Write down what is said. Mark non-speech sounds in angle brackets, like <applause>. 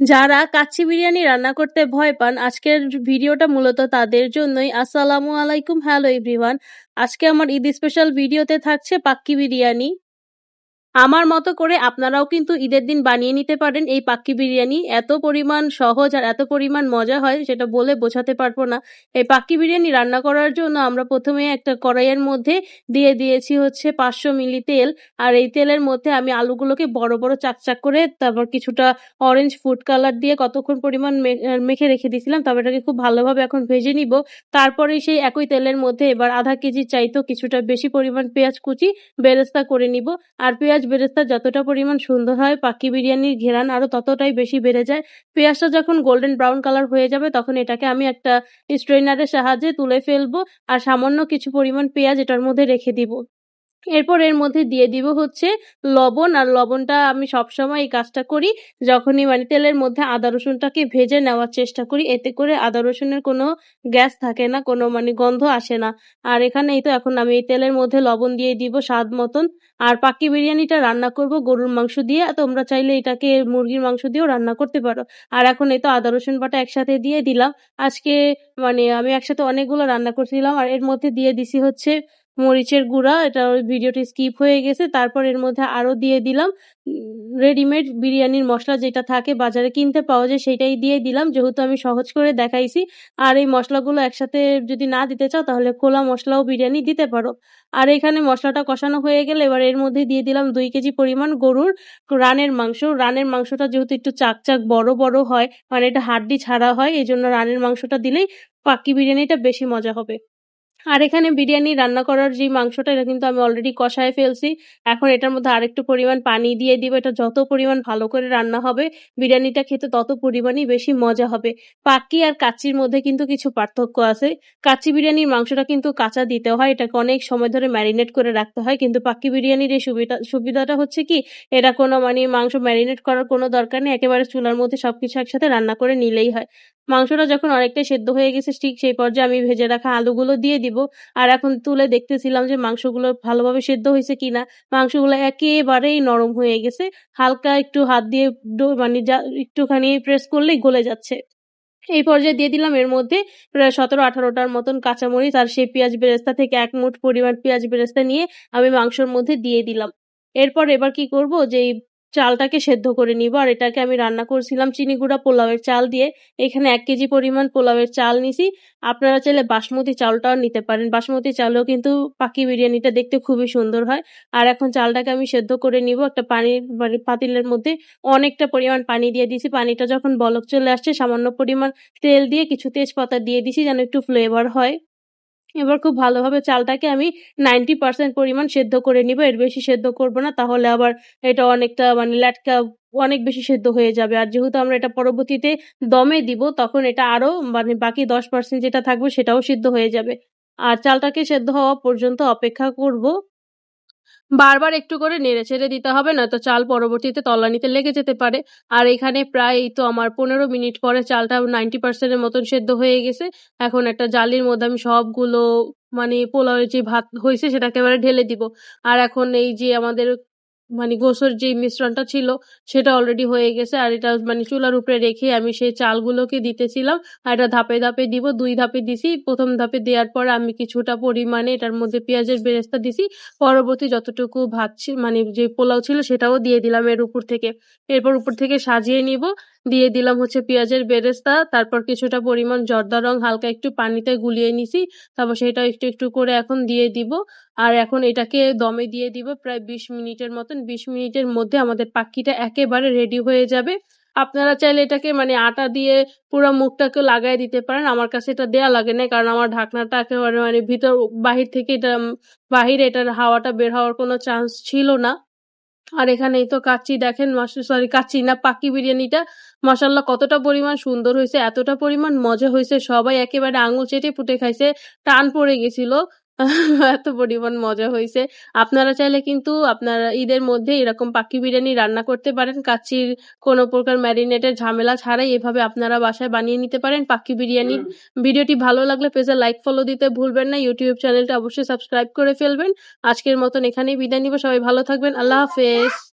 যারা কাচ্চি বিরিয়ানি রান্না করতে ভয় পান, আজকের ভিডিওটা মূলত তাদের জন্যই। আসসালামু আলাইকুম, হ্যালো এভরিওয়ান। আজকে আমার ঈদ স্পেশাল ভিডিওতে থাকছে পাক্কি বিরিয়ানি। আমার মতো করে আপনারাও কিন্তু ঈদের দিন বানিয়ে নিতে পারেন এই পাক্কি বিরিয়ানি। এত পরিমাণ সহজ আর এত পরিমাণ মজা হয়, সেটা বলে বোঝাতে পারব না। এই পাক্কি বিরিয়ানি রান্না করার জন্য আমরা প্রথমে একটা কড়াইয়ের মধ্যে দিয়ে দিয়েছি হচ্ছে পাঁচশো মিলি তেল। আর এই তেলের মধ্যে আমি আলুগুলোকে বড় বড় চাকচাক করে তারপর কিছুটা অরেঞ্জ ফুড কালার দিয়ে কতক্ষণ পরিমাণ মেখে রেখে দিয়েছিলাম, তবে এটাকে খুব ভালোভাবে এখন ভেজে নিব। তারপরে সেই একই তেলের মধ্যে এবার আধা কেজি চাইতো কিছুটা বেশি পরিমাণ পেঁয়াজ কুচি বেরেস্তা করে নিব। আর পেঁয়াজ বেরেস্তা যতটা পরিমাণ সুন্দর হয় পাখি বিরিয়ানির ঘেরান আরও ততটাই বেশি বেড়ে যায়। পেঁয়াজটা যখন গোল্ডেন ব্রাউন কালার হয়ে যাবে, তখন এটাকে আমি একটা স্ট্রেনারের সাহায্যে তুলে ফেলব, আর সামান্য কিছু পরিমাণ পেঁয়াজ এটার মধ্যে রেখে দিব। এরপর এর মধ্যে দিয়ে দিব হচ্ছে লবণ, আর লবণটা আমি সবসময় এই কাজটা করি যখনই মানে তেলের মধ্যে আদা রসুনটাকে ভেজে নেওয়ার চেষ্টা করি। এতে করে আদা রসুনের কোনো গ্যাস থাকে না, কোনো মানে গন্ধ আসে না। আর এখানে এই তো এখন আমি এই তেলের মধ্যে লবণ দিয়ে দিব স্বাদ মতন। আর পাকি বিরিয়ানিটা রান্না করব গরুর মাংস দিয়ে। তোমরা চাইলে এটাকে মুরগির মাংস দিয়েও রান্না করতে পারো। আর এখন এই তো আদা রসুন বাটা একসাথে দিয়ে দিলাম। আজকে মানে আমি একসাথে অনেকগুলো রান্না করছিলাম। আর এর মধ্যে দিয়ে দিছি হচ্ছে মরিচের গুঁড়া, এটা ভিডিওটি স্কিপ হয়ে গেছে। তারপর এর মধ্যে আরও দিয়ে দিলাম রেডিমেড বিরিয়ানির মশলা যেটা থাকে, বাজারে কিনতে পাওয়া যায় সেটাই দিয়ে দিলাম। যেহেতু আমি সহজ করে দেখাইছি, আর এই মশলাগুলো একসাথে যদি না দিতে চাও, তাহলে খোলা মশলাও বিরিয়ানি দিতে পারো। আর এখানে মশলাটা কষানো হয়ে গেলে এবার এর মধ্যে দিয়ে দিলাম দুই কেজি পরিমাণ গরুর রানের মাংস। রানের মাংসটা যেহেতু একটু চাক চাক বড় বড় হয় মানে এটা হাড্ডি ছাড়া হয় এই জন্য রানের মাংসটা দিলেই পাক্কি বিরিয়ানিটা বেশি মজা হবে। আর এখানে বিরিয়ানি রান্না করার যে মাংসটা, এটা কিন্তু আমি অলরেডি কষায় ফেলছি। এখন এটার মধ্যে আরেকটু পরিমাণ পানি দিয়ে দিব। এটা যত পরিমাণ ভালো করে রান্না হবে, বিরিয়ানিটা খেতে তত পরিমাণই বেশি মজা হবে। পাকি আর কাচির মধ্যে কিন্তু কিছু পার্থক্য আছে। কাচি বিরিয়ানির মাংসটা কিন্তু কাঁচা দিতে হয়, এটাকে অনেক সময় ধরে ম্যারিনেট করে রাখতে হয়। কিন্তু পাকি বিরিয়ানির এই সুবিধা, সুবিধাটা হচ্ছে কি, এটা কোনো মানে মাংস ম্যারিনেট করার কোনো দরকার নেই। একেবারে চুলার মধ্যে সবকিছু একসাথে রান্না করে নিলেই হয়। মাংসটা যখন অনেকটাই সেদ্ধ হয়ে গেছে, ঠিক সেই পর্যায়ে আমি ভেজে রাখা আলুগুলো দিয়ে দিব। আর এখন তুলে দেখতেছিলাম যে মাংসগুলো ভালোভাবে সেদ্ধ হয়েছে কিনা। মাংসগুলো একেবারেই নরম হয়ে গেছে। হালকা একটু হাত দিয়ে মানে যা, একটুখানি প্রেস করলেই গলে যাচ্ছে। এই পর্যায়ে দিয়ে দিলাম এর মধ্যে প্রায় সতেরো আঠারোটার মতন কাঁচামরিচ আর সেই পেঁয়াজ বেরেস্তা থেকে এক মুঠ পরিমাণ পেঁয়াজ বেরেস্তা নিয়ে আমি মাংসর মধ্যে দিয়ে দিলাম। এরপর এবার কি করব? যে চালটাকে সেদ্ধ করে নিব। আর এটাকে আমি রান্না করছিলাম চিনি গুঁড়া পোলাওয়ের চাল দিয়ে। এখানে এক কেজি পরিমাণ পোলাওয়ের চাল নিছি। আপনারা চাইলে বাসমতি চালটাও নিতে পারেন। বাসমতি চালেও কিন্তু পাখি বিরিয়ানিটা দেখতে খুবই সুন্দর হয়। আর এখন চালটাকে আমি সেদ্ধ করে নিব। একটা পানির মানে পাতিলের মধ্যে অনেকটা পরিমাণ পানি দিয়ে দিছি। পানিটা যখন বলক চলে আসছে, সামান্য পরিমাণ তেল দিয়ে কিছু তেজপাতা দিয়ে দিছি যেন একটু ফ্লেভার হয়। এবার খুব ভালোভাবে চালটাকে আমি নাইনটি পার্সেন্ট পরিমাণ সেদ্ধ করে নিব। এর বেশি সেদ্ধ করব না, তাহলে আবার এটা অনেকটা মানে ল্যাটকা অনেক বেশি সেদ্ধ হয়ে যাবে। আর যেহেতু আমরা এটা পরবর্তীতে দমে দিব, তখন এটা আরও মানে বাকি দশ পার্সেন্ট যেটা থাকবে সেটাও সিদ্ধ হয়ে যাবে। আর চালটাকে সেদ্ধ হওয়া পর্যন্ত অপেক্ষা করব। বারবার একটু করে নেড়ে ছেড়ে দিতে হবে, না তো চাল পরবর্তীতে তলানিতে লেগে যেতে পারে। আর এখানে প্রায় তো আমার পনেরো মিনিট পরে চালটা নাইনটি পার্সেন্টের মতন সেদ্ধ হয়ে গেছে। এখন একটা জালির মধ্যে আমি সবগুলো মানে পোলাওয়ের যে ভাত হয়েছে সেটাকে এবারে ঢেলে দিব। আর এখন এই যে আমাদের মানে গোসর যে মিশ্রণটা ছিল, সেটা অলরেডি হয়ে গেছে। আর এটা মানে চুলার উপরে রেখে আমি সেই চালগুলোকে দিতেছিলাম। আর এটা ধাপে ধাপে দিব, দুই ধাপে দিছি। প্রথম ধাপে দেওয়ার পর আমি কিছুটা পরিমাণে এটার মধ্যে পেঁয়াজের বেরেস্তা দিছি। পরবর্তী যতটুকু ভাত মানে যে পোলাও ছিল, সেটাও দিয়ে দিলাম এর উপর থেকে। এরপর উপর থেকে সাজিয়ে নিব। দিয়ে দিলাম হচ্ছে পেঁয়াজের বেরেস্তা, তারপর কিছুটা পরিমাণ জর্দা রং হালকা একটু পানিতে গুলিয়ে নিছি, তারপর সেটা একটু একটু করে এখন দিয়ে দিব। আর এখন এটাকে দমে দিয়ে দিব প্রায় বিশ মিনিটের মতন, বিশ মিনিটের মধ্যে আমাদের পাখিটা একেবারে রেডি হয়ে যাবে। আপনারা চাইলে এটাকে মানে আটা দিয়ে পুরো মুখটাকে লাগাই দিতে পারেন, আমার কাছে এটা দেয়া লাগে না কারণ আমার ঢাকনাটা একেবারে মানে ভিতর, বাহির থেকে এটা, বাহিরে এটার হাওয়াটা বের হওয়ার কোনো চান্স ছিল না। আর এখানেই তো কাচ্চি দেখেন সরি কাচ্চি না, পাকি বিরিয়ানিটা। মশাল্লা কতটা পরিমাণ সুন্দর হয়েছে, এতটা পরিমাণ মজা হয়েছে। সবাই একেবারে আঙুল চেটে ফুটে খাইছে, টান পড়ে গেছিল। <laughs> এত পরিমাণ মজা হয়েছে। আপনারা চাইলে কিন্তু আপনারা ঈদের মধ্যে এরকম পাখি বিরিয়ানি রান্না করতে পারেন। কাচির কোনো প্রকার ম্যারিনেটের ঝামেলা ছাড়াই এভাবে আপনারা বাসায় বানিয়ে নিতে পারেন পাখি বিরিয়ানি। ভিডিওটি ভালো লাগলে পেজে লাইক ফলো দিতে ভুলবেন না। ইউটিউব চ্যানেলটা অবশ্যই সাবস্ক্রাইব করে ফেলবেন। আজকের মতন এখানেই বিদায় নিব। সবাই ভালো থাকবেন। আল্লাহ হাফেজ।